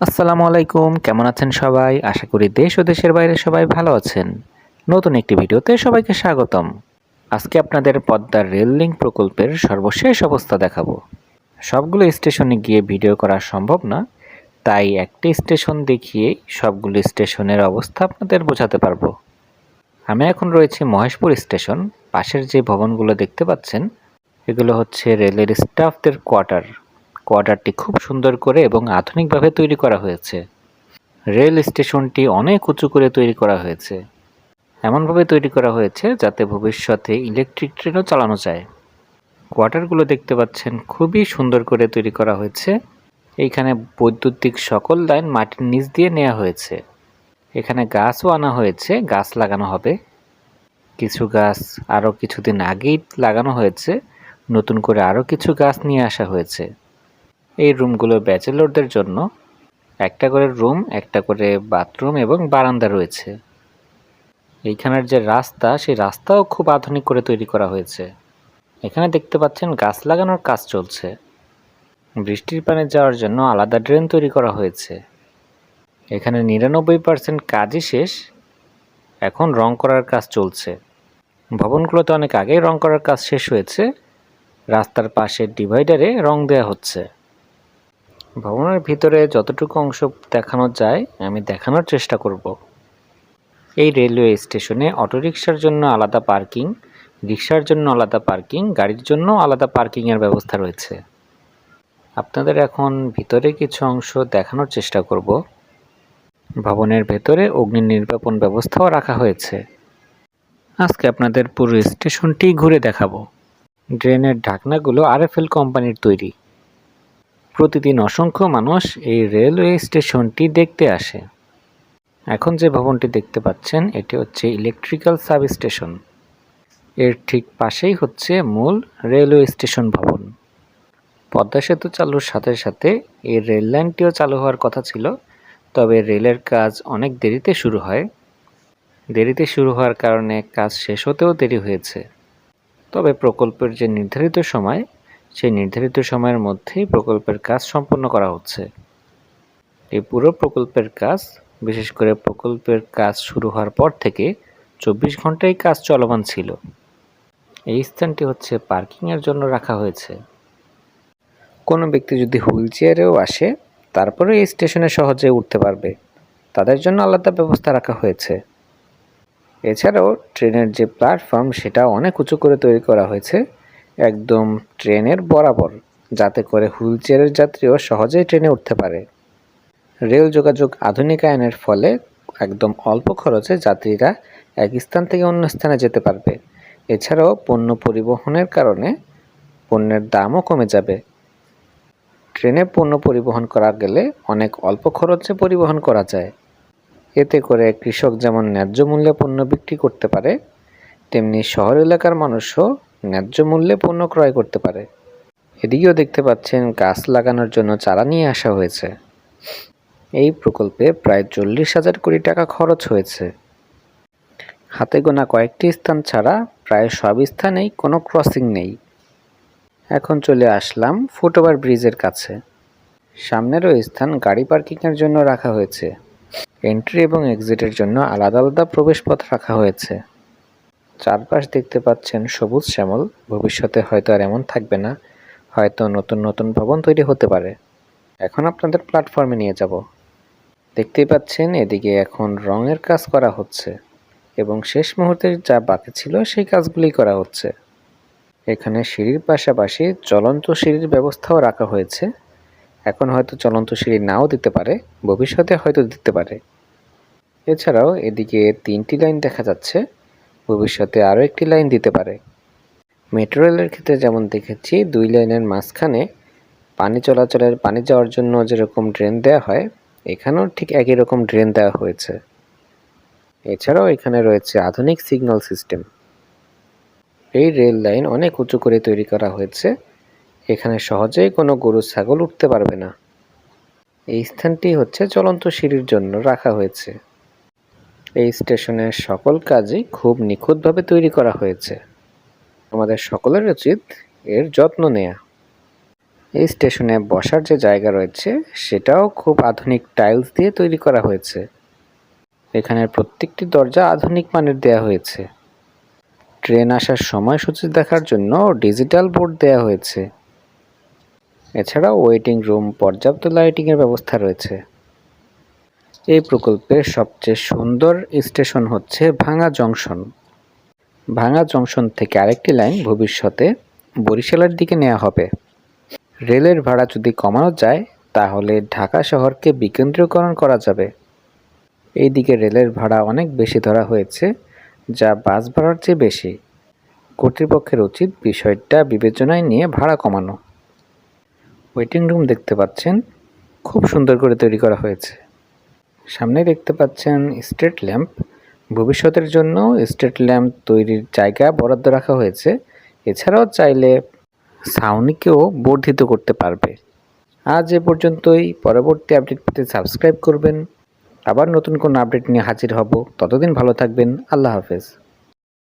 আসসালামু আলাইকুম, কেমন আছেন সবাই? আশা করি দেশ ও দেশের বাইরে সবাই ভালো আছেন। নতুন একটি ভিডিওতে সবাইকে স্বাগতম। আজকে আপনাদের পদ্মার রেল লিঙ্ক প্রকল্পের সর্বশেষ অবস্থা দেখাবো। সবগুলো স্টেশনে গিয়ে ভিডিও করা সম্ভব না, তাই একটি স্টেশন দেখিয়ে সবগুলো স্টেশনের অবস্থা আপনাদের বোঝাতে পারব। আমি এখন রয়েছি মহেশপুর স্টেশন, পাশের যে ভবনগুলো দেখতে পাচ্ছেন, এগুলো হচ্ছে রেলের স্টাফদের কোয়ার্টার। কোয়ার্টারটি খুব সুন্দর করে এবং আধুনিকভাবে তৈরি করা হয়েছে। রেল স্টেশনটি অনেক উঁচু করে তৈরি করা হয়েছে। এমনভাবে তৈরি করা হয়েছে যাতে ভবিষ্যতে ইলেকট্রিক ট্রেনও চালানো যায়। কোয়ার্টারগুলো দেখতে পাচ্ছেন খুবই সুন্দর করে তৈরি করা হয়েছে। এইখানে বৈদ্যুতিক সকল লাইন মাটির নিচ দিয়ে নেওয়া হয়েছে। এখানে গাছও আনা হয়েছে, গাছ লাগানো হবে। কিছু গাছ আরও কিছুদিন আগেই লাগানো হয়েছে। নতুন করে আরও কিছু গাছ নিয়ে আসা হয়েছে। এই রুমগুলো ব্যাচেলরদের জন্য। একটা করে রুম, একটা করে বাথরুম এবং বারান্দা রয়েছে। এইখানের যে রাস্তা, সেই রাস্তাও খুব আধুনিক করে তৈরি করা হয়েছে। এখানে দেখতে পাচ্ছেন গাছ লাগানোর কাজ চলছে। বৃষ্টির পানে যাওয়ার জন্য আলাদা ড্রেন তৈরি করা হয়েছে। এখানে নিরানব্বই পার্সেন্ট কাজই শেষ। এখন রং করার কাজ চলছে। ভবনগুলোতে অনেক আগেই রং করার কাজ শেষ হয়েছে। রাস্তার পাশের ডিভাইডারে রং দেওয়া হচ্ছে। ভবনের ভিতরে যতটুকু অংশ দেখানো যায়, আমি দেখানোর চেষ্টা করব। এই রেলওয়ে স্টেশনে অটোরিকশার জন্য আলাদা পার্কিং রিক্সার জন্য আলাদা পার্কিং, গাড়ির জন্য আলাদা পার্কিংয়ের ব্যবস্থা রয়েছে। আপনাদের এখন ভিতরে কিছু অংশ দেখানোর চেষ্টা করব। ভবনের ভেতরে অগ্নি নির্বাপন ব্যবস্থাও রাখা হয়েছে। আজকে আপনাদের পুরো স্টেশনটি ঘুরে দেখাবো। ড্রেনের ঢাকনাগুলো আরএফএল কোম্পানির তৈরি। প্রতিদিন অসংখ্য মানুষ এই রেলওয়ে স্টেশনটি দেখতে আসে। এখন যে ভবনটি দেখতে পাচ্ছেন, এটি হচ্ছে ইলেকট্রিক্যাল সাব স্টেশনের ঠিক পাশেই হচ্ছে মূল রেলওয়ে স্টেশন ভবন। পদ্মা সেতু চালুর সাথে সাথে এই রেল লাইনটিও চালু হওয়ার কথা ছিল, তবে রেলের কাজ অনেক দেরিতে শুরু হয়। দেরিতে শুরু হওয়ার কারণে কাজ শেষ হতেও দেরি হয়েছে। তবে প্রকল্পের যে নির্ধারিত সময় সেই নির্ধারিত সময়ের মধ্যেই প্রকল্পের কাজ সম্পন্ন করা হচ্ছে। এই পুরো প্রকল্পের কাজ, বিশেষ করে প্রকল্পের কাজ শুরু হওয়ার পর থেকে চব্বিশ ঘন্টাই কাজ চলমান ছিল। এই স্থানটি হচ্ছে পার্কিংয়ের জন্য রাখা হয়েছে। কোনো ব্যক্তি যদি হুইল চেয়ারেও আসে, তারপরে এই স্টেশনে সহজে উঠতে পারবে। তাদের জন্য আলাদা ব্যবস্থা রাখা হয়েছে। এছাড়াও, ট্রেনের যে প্ল্যাটফর্ম, সেটা অনেক উঁচু করে তৈরি করা হয়েছে। একদম ট্রেনের বরাবর, যাতে করে হুইল চেয়ারের যাত্রীও সহজেই ট্রেনে উঠতে পারে। রেল যোগাযোগ আধুনিকায়নের ফলে একদম অল্প খরচে যাত্রীরা এক স্থান থেকে অন্য স্থানে যেতে পারবে। এছাড়াও পণ্য পরিবহনের কারণে পণ্যের দামও কমে যাবে। ট্রেনে পণ্য পরিবহন করা গেলে অনেক অল্প খরচে পরিবহন করা যায়। এতে করে কৃষক যেমন ন্যায্য মূল্যে পণ্য বিক্রি করতে পারে, তেমনি শহর এলাকার মানুষও ন্যায্য মূল্যে পণ্য ক্রয় করতে পারে। এদিকেও দেখতে পাচ্ছেন, গাছ লাগানোর জন্য চারা নিয়ে আসা হয়েছে। এই প্রকল্পে প্রায় চল্লিশ হাজার কোটি টাকা খরচ হয়েছে। হাতে গোনা কয়েকটি স্থান ছাড়া প্রায় সব স্থানেই কোনো ক্রসিং নেই। এখন চলে আসলাম ফুটওভার ব্রিজের কাছে। সামনেরও স্থান গাড়ি পার্কিংয়ের জন্য রাখা হয়েছে। এন্ট্রি এবং এক্সিটের জন্য আলাদা আলাদা প্রবেশপথ রাখা হয়েছে। চারপাশ দেখতে পাচ্ছেন সবুজ শ্যামল। ভবিষ্যতে হয়তো আর এমন থাকবে না, হয়তো নতুন নতুন ভবন তৈরি হতে পারে। এখন আপনাদের প্ল্যাটফর্মে নিয়ে যাব। দেখতেই পাচ্ছেন এদিকে এখন রঙের কাজ করা হচ্ছে এবং শেষ মুহূর্তে যা বাকি ছিল সেই কাজগুলি করা হচ্ছে। এখানে সিঁড়ির পাশাপাশি চলন্ত সিঁড়ির ব্যবস্থাও রাখা হয়েছে। এখন হয়তো চলন্ত সিঁড়ি নাও দিতে পারে, ভবিষ্যতে হয়তো দিতে পারে। এছাড়াও এদিকে তিনটি লাইন দেখা যাচ্ছে। ভবিষ্যতে আরও একটি লাইন দিতে পারে। মেট্রো রেলের ক্ষেত্রে যেমন দেখেছি, দুই লাইনের মাঝখানে পানি চলাচলের, পানি যাওয়ার জন্য যেরকম ড্রেন দেওয়া হয়, এখানেও ঠিক একই রকম ড্রেন দেওয়া হয়েছে। এছাড়াও এখানে রয়েছে আধুনিক সিগন্যাল সিস্টেম। এই রেল লাইন অনেক উঁচু করে তৈরি করা হয়েছে। এখানে সহজেই কোনো গরু, ছাগল উঠতে পারবে না। এই স্থানটি হচ্ছে চলন্ত সিঁড়ির জন্য রাখা হয়েছে। এই স্টেশনের সকল কাজই খুব নিখুঁতভাবে তৈরি করা হয়েছে। আমাদের সকলের উচিত এর যত্ন নেয়া। এই স্টেশনে বসার যে জায়গা রয়েছে, সেটাও খুব আধুনিক টাইলস দিয়ে তৈরি করা হয়েছে। এখানের প্রত্যেকটি দরজা আধুনিক মানের দেয়া হয়েছে। ট্রেন আসার সময়সূচি দেখার জন্য ডিজিটাল বোর্ড দেয়া হয়েছে। এছাড়াও ওয়েটিং রুম, পর্যাপ্ত লাইটিংয়ের ব্যবস্থা রয়েছে। এই প্রকল্পের সবচেয়ে সুন্দর স্টেশন হচ্ছে ভাঙা জংশন। ভাঙা জংশন থেকে আরেকটি লাইন ভবিষ্যতে বরিশালের দিকে নেওয়া হবে। রেলের ভাড়া যদি কমানো যায়, তাহলে ঢাকা শহরকে বিকেন্দ্রীকরণ করা যাবে। এই দিকে রেলের ভাড়া অনেক বেশি ধরা হয়েছে, যা বাস ভাড়ার চেয়ে বেশি। কর্তৃপক্ষের উচিত বিষয়টা বিবেচনায় নিয়ে ভাড়া কমানো। ওয়েটিং রুম দেখতে পাচ্ছেন, খুব সুন্দর করে তৈরি করা হয়েছে। সামনে দেখতে পাচ্ছেন স্ট্রিট ল্যাম্প। ভবিষ্যতের জন্য স্ট্রিট ল্যাম্প তৈরির জায়গা বরাদ্দ রাখা হয়েছে। এছাড়াও চাইলে সাউনিকেও বর্ধিত করতে পারবে। আজ এ পর্যন্তই। পরবর্তী আপডেট পেতে সাবস্ক্রাইব করবেন। আবার নতুন কোনো আপডেট নিয়ে হাজির হব। ততদিন ভালো থাকবেন। আল্লাহ হাফেজ।